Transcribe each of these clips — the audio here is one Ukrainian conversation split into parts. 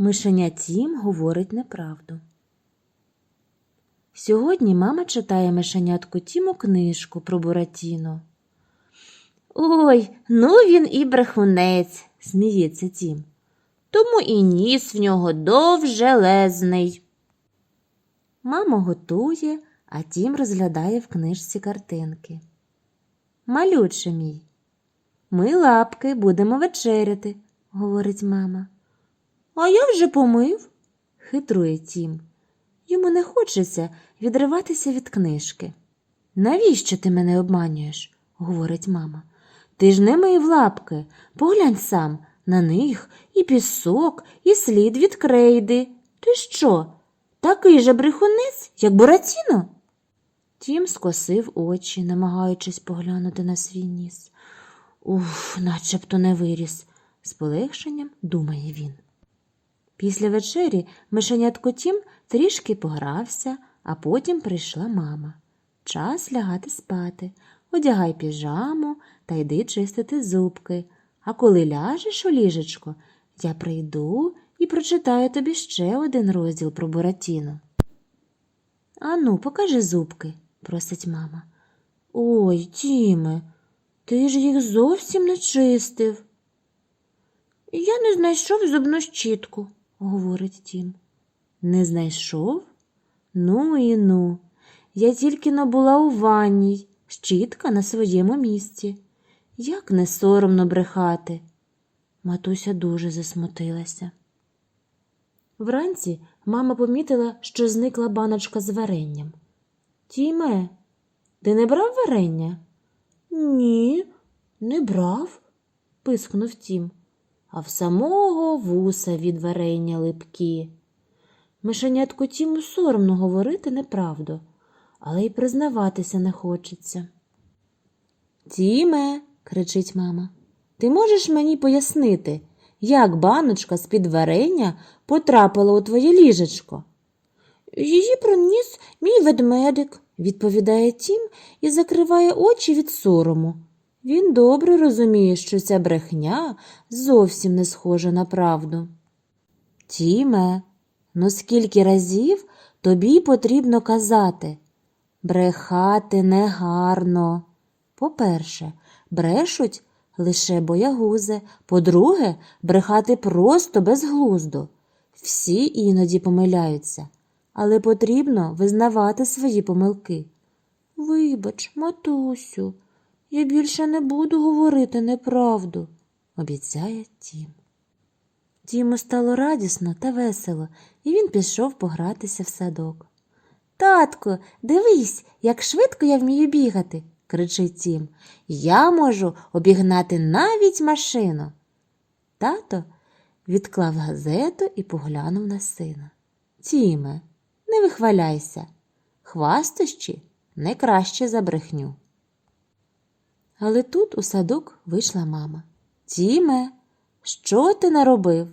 Мишеня Тім говорить неправду. Сьогодні мама читає мишенятку Тіму книжку про Буратіно. Ой, ну він і брехунець, сміється Тім. Тому і ніс в нього довжелезний. Мама готує, а Тім розглядає в книжці картинки. Малюче мій. Ми лапки будемо вечеряти, говорить мама. А я вже помив, хитрує Тім. Йому не хочеться відриватися від книжки. Навіщо ти мене обманюєш? говорить мама. Ти ж не мив лапки. Поглянь сам на них і пісок, і слід від крейди. Ти що? Такий же брехунець, як Буратіно? Тім скосив очі, намагаючись поглянути на свій ніс. Уф, начебто не виріс, з полегшенням думає він. Після вечері мишенятко Тім трішки погрався, а потім прийшла мама. Час лягати спати, одягай піжаму та йди чистити зубки. А коли ляжеш у ліжечко, я прийду і прочитаю тобі ще один розділ про Буратіно. Ану, покажи зубки, просить мама. Ой, Тіме, ти ж їх зовсім не чистив. Я не знайшов зубну щітку, говорить Тім. Не знайшов? Ну і ну. Я тільки но була у ванній, щітка на своєму місці. Як не соромно брехати. Матуся дуже засмутилася. Вранці мама помітила, що зникла баночка з варенням. Тіме, ти не брав варення? Ні, не брав, пискнув Тім, а в самого вуса від варення липкі. Мишенятку Тіму соромно говорити неправду, але й признаватися не хочеться. Тіме, кричить мама, ти можеш мені пояснити, як баночка з-під варення потрапила у твоє ліжечко? Її приніс мій ведмедик, відповідає Тім і закриває очі від сорому. Він добре розуміє, що ця брехня зовсім не схожа на правду. Тіме, ну скільки разів тобі потрібно казати? Брехати негарно. По-перше, брешуть лише боягузи. По-друге, брехати просто безглуздо. Всі іноді помиляються, але потрібно визнавати свої помилки. Вибач, матусю, я більше не буду говорити неправду, обіцяє Тім. Тіму стало радісно та весело, і він пішов погратися в садок. Татку, дивись, як швидко я вмію бігати, кричить Тім. Я можу обігнати навіть машину. Тато відклав газету і поглянув на сина. Тіме, не вихваляйся. Хвастощі не краще за брехню. Але тут у садок вийшла мама. Тіме, що ти наробив?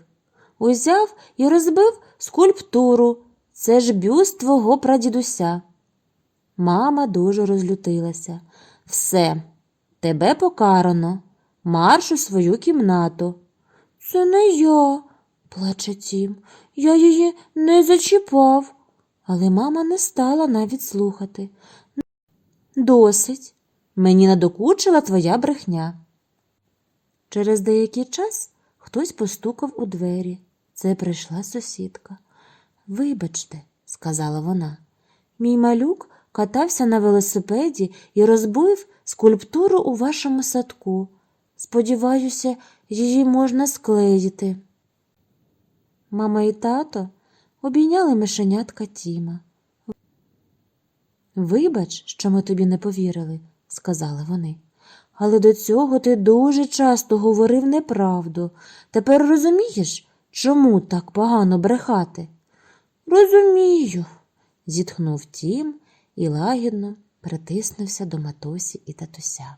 Узяв і розбив скульптуру. Це ж бюст твого прадідуся. Мама дуже розлютилася. Все, тебе покарано. Марш у свою кімнату. Це не я, плаче Тім. Я її не зачіпав. Але мама не стала навіть слухати. Досить. Мені надокучила твоя брехня. Через деякий час хтось постукав у двері. Це прийшла сусідка. Вибачте, сказала вона, мій малюк катався на велосипеді і розбив скульптуру у вашому садку. Сподіваюся, її можна склеїти. Мама і тато обійняли мишенятка Тіма. Вибач, що ми тобі не повірили, сказали вони. Але до цього ти дуже часто говорив неправду. Тепер розумієш, чому так погано брехати? Розумію, зітхнув Тім і лагідно притиснувся до матусі і татуся.